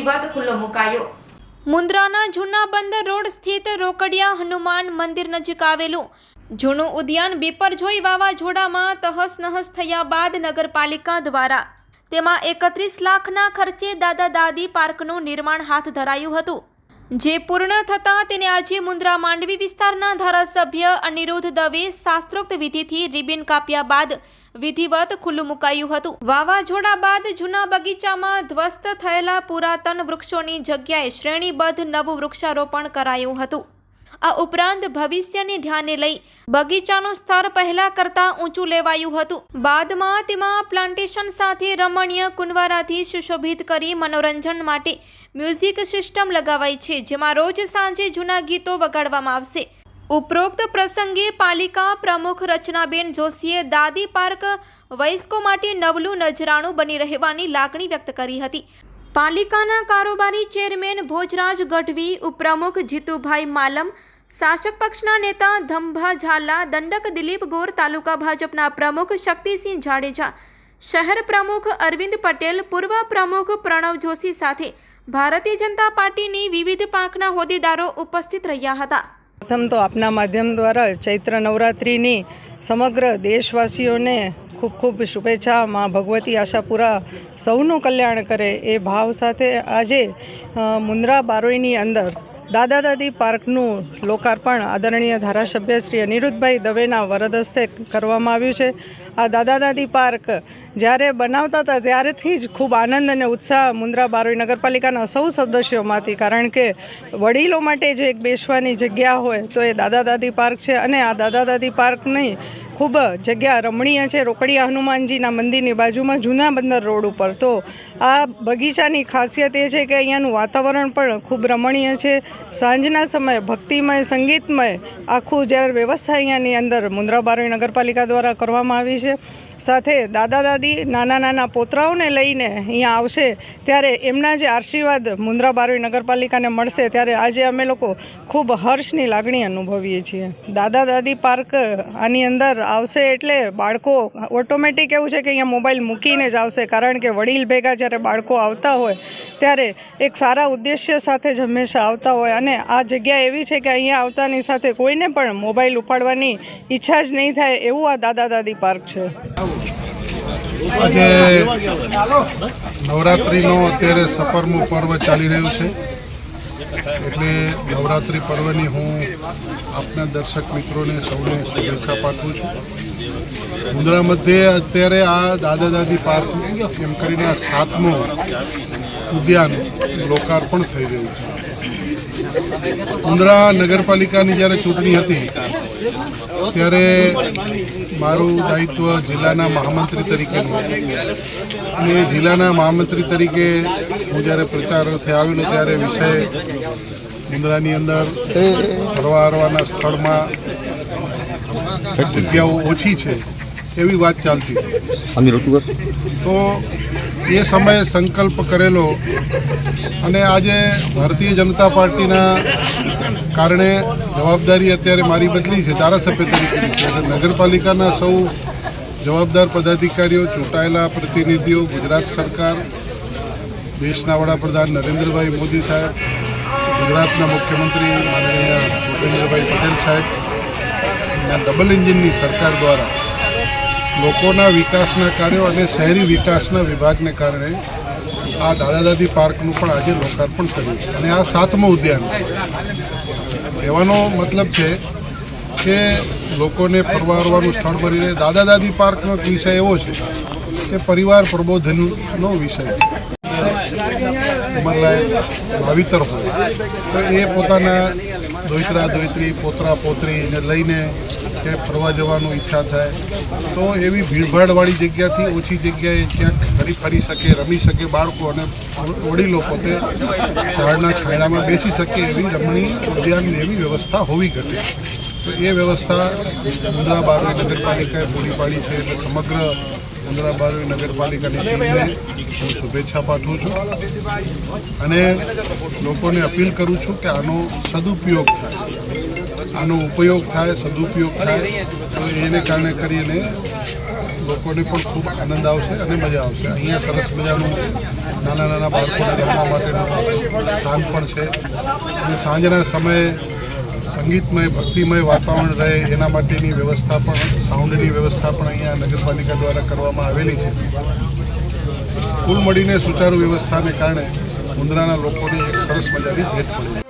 વિધિવત ખુલ્લો મુકાયો. મુન્દ્રાના જૂના બંદર રોડ સ્થિત રોકડિયા હનુમાન મંદિર નજીક આવેલું. જૂનું ઉદ્યાન બીપરજોઈ વાવાઝોડામાં તહસ નહસ થયા બાદ નગરપાલિકા દ્વારા. તેમાં એકત્રીસ લાખના ખર્ચે દાદા દાદી પાર્કનું નિર્માણ હાથ ધરાયું હતું. જે પૂર્ણ થતાં તેને આજે મુન્દ્રા માંડવી વિસ્તારના ધારાસભ્ય અનિરુદ્ધ દવે શાસ્ત્રોક્ત વિધિથી રિબિન કાપ્યા બાદ વિધિવત ખુલ્લું મુકાયું હતું. વાવાઝોડા બાદ જૂના બગીચામાં ધ્વસ્ત થયેલા પુરાતન વૃક્ષોની જગ્યાએ શ્રેણીબદ્ધ નવું વૃક્ષારોપણ કરાયું હતું. આ ઉપરાંત ભવિષ્યને ધ્યાને લઈ બગીચાનું સ્તર પહેલા કરતાં ઊંચું લેવાયું હતું. બાદમાં તેમાં પ્લાન્ટેશન સાથે રમણીય કુંવારાથી સુશોભિત કરી મનોરંજન માટે મ્યુઝિક સિસ્ટમ લગાવાઈ છે, જેમાં રોજ સાંજે જૂના ગીતો વગાડવામાં આવશે. ઉપરોક્ત પ્રસંગે પાલિકા પ્રમુખ રચનાબેન જોશીએ દાદી પાર્ક વયસ્કો માટે નવલું નજરાણું બની રહેવાની લાગણી વ્યક્ત કરી હતી. પાલિકાના કારોબારી ચેરમેન ભોજરાજ ગઢવી, ઉપપ્રમુખ જીતુભાઈ માલમ શાસક પક્ષના નેતા ધંભા ઝાલા, દંડક દિલીપ ગોર તાલુકા ભાજપના પ્રમુખ શક્તિસિંહ જાડેજા, શહેર પ્રમુખ અરવિંદ પટેલ, પૂર્વ પ્રમુખ પ્રણવ જોશી સાથે ભારતીય જનતા પાર્ટીની વિવિધ પાંખના હોદ્દેદારો ઉપસ્થિત રહ્યા હતા. પ્રથમ તો આપના માધ્યમ દ્વારા ચૈત્ર નવરાત્રિની સમગ્ર દેશવાસીઓને ખૂબ ખૂબ શુભેચ્છા માં ભગવતી આશાપુરા સૌનું કલ્યાણ કરે એ ભાવ સાથે આજે મુન્દ્રા બારોઈની અંદર દાદા દાદી પાર્કનું લોકાર્પણ આદરણીય ધારાસભ્ય શ્રી અનિરુદ્ધભાઈ દવેના વરદ હસ્તે કરવામાં આવ્યું છે. આ દાદા દાદી પાર્ક જ્યારે બનાવતા હતા ત્યારેથી જ ખૂબ આનંદ અને ઉત્સાહ મુન્દ્રા બારોઈ નગરપાલિકાના સૌ સદસ્યોમાંથી, કારણ કે વડીલો માટે જે એક બેસવાની જગ્યા હોય તો એ દાદા દાદી પાર્ક છે અને આ દાદા દાદી પાર્કની ખૂબ જગ્યા રમણીય છે. રોકડીયા હનુમાનજીના મંદિરની બાજુમાં જૂના બંદર રોડ ઉપર. તો આ બગીચાની ખાસિયત એ છે કે અહીંયાનું વાતાવરણ પણ ખૂબ રમણીય છે. સાંજના સમયે ભક્તિમય, સંગીતમય આખું જ્યારે વ્યવસ્થા અહીંયાની અંદર મુન્દ્રા બારોઈ નગરપાલિકા દ્વારા કરવામાં આવી છે. સાથે દાદા દાદી, નાના નાના પોતરાઓને લઈને અહીંયા આવશે. ત્યારે એમના જે આશીર્વાદ મુન્દ્રા બારવી નગરપાલિકાને મળશે, ત્યારે આજે અમે લોકો ખૂબ હર્ષની લાગણી અનુભવીએ છીએ. દાદા દાદી પાર્ક આની અંદર આવશે એટલે બાળકો, ઓટોમેટિક એવું છે કે અહીંયા મોબાઈલ મૂકીને જ આવશે, કારણ કે વડીલ ભેગા જ્યારે બાળકો આવતા હોય, ત્યારે એક સારા ઉદ્દેશ્ય સાથે જ હંમેશા આવતા હોય. અને આ જગ્યા એવી છે કે અહીંયા આવતાની સાથે કોઈને પણ મોબાઈલ ઉપાડવાની ઈચ્છા જ નહીં થાય એવું આ દાદા દાદી પાર્ક છે. આજે નવરાત્રિનો અત્યારે સપરમું પર્વ ચાલી રહ્યું છે. એટલે નવરાત્રિ પર્વની હું આપના દર્શક મિત્રોને સૌને શુભેચ્છા પાઠવું છું. મુન્દ્રા મધ્યે અત્યારે આ દાદા દાદી પાર્ક એમ કરીને આ સાતમો ઉદ્યાન લોકાર્પણ થઈ રહ્યું છે. મુંદ્રા નગરપાલિકાની જ્યારે ચૂંટણી હતી ત્યારે મારું દાયિત્વ જિલ્લાના મહામંત્રી તરીકેનું હતું અને જિલ્લાના મહામંત્રી તરીકે હું જ્યારે પ્રચાર આવેલો ત્યારે વિષય મુંદ્રાની અંદર ફરવા હરવાના સ્થળમાં જગ્યાઓ ઓછી છે એવી વાત ચાલતી. તો એ સમયે સંકલ્પ કરેલો અને આજે ભારતીય જનતા પાર્ટીના કારણે જવાબદારી અત્યારે મારી બદલી છે, ધારાસભ્ય તરીકે નગરપાલિકાના સૌ જવાબદાર પદાધિકારીઓ, ચૂંટાયેલા પ્રતિનિધિઓ, ગુજરાત સરકાર, દેશના વડાપ્રધાન નરેન્દ્રભાઈ મોદી સાહેબ, ગુજરાતના મુખ્યમંત્રી માનનીય ભૂપેન્દ્રભાઈ પટેલ સાહેબ ડબલ એન્જિનની સરકાર દ્વારા લોકોના વિકાસના કાર્યો અને શહેરી વિકાસના વિભાગને કારણે આ દાદા દાદી પાર્કનું પણ આજે લોકાર્પણ કર્યું છે. અને આ સાતમો ઉદ્યાન કહેવાનો મતલબ છે કે લોકોને પરવારવાનું સ્થળ બની રહે. દાદા દાદી પાર્કનો એક વિષય એવો છે કે પરિવાર પ્રબોધનનો વિષય છે. ઉંમરલાયક ભાવિતર હોય તો એ પોતાના દોઈત્રા દોઈતરી પોતરા પોતરીને લઈને કે ફરવા જવાનું ઈચ્છા થાય. તો એવી ભીડભાડવાળી જગ્યાથી ઓછી જગ્યાએ ક્યાંક ફરી ફરી શકે, રમી શકે બાળકો અને વડીલો પોતે ઝાડના છાંયડામાં બેસી શકે એવી રમણી ઉદ્યાનની એવી વ્યવસ્થા હોવી ઘટે. તો એ વ્યવસ્થા મુન્દ્રા બારોઈ નગરપાલિકાએ પૂરી પાડી છે. એટલે સમગ્ર મુન્દ્રા બારોઈ નગરપાલિકાની ટીમને હું શુભેચ્છા પાઠવું છું. અને લોકોને અપીલ કરું છું કે આનો સદુપયોગ થાય. આનો ઉપયોગ થાય સદુપયોગ થાય. તો એને કારણે કરીને લોકોને પણ ખૂબ આનંદ આવશે અને મજા આવશે. અહીંયા સરસ મજાનું નાના નાના બાળકોને રમવા માટેનું સ્થાન પણ છે. અને સાંજના સમયે સંગીતમય, ભક્તિમય વાતાવરણ રહે એના માટેની વ્યવસ્થા પણ, સાઉન્ડની વ્યવસ્થા પણ અહીંયા નગરપાલિકા દ્વારા કરવામાં આવેલી છે. કુલ મળીને સુચારુ વ્યવસ્થાને કારણે મુન્દ્રાના લોકોની એક સરસ મજાની ભેટ પડી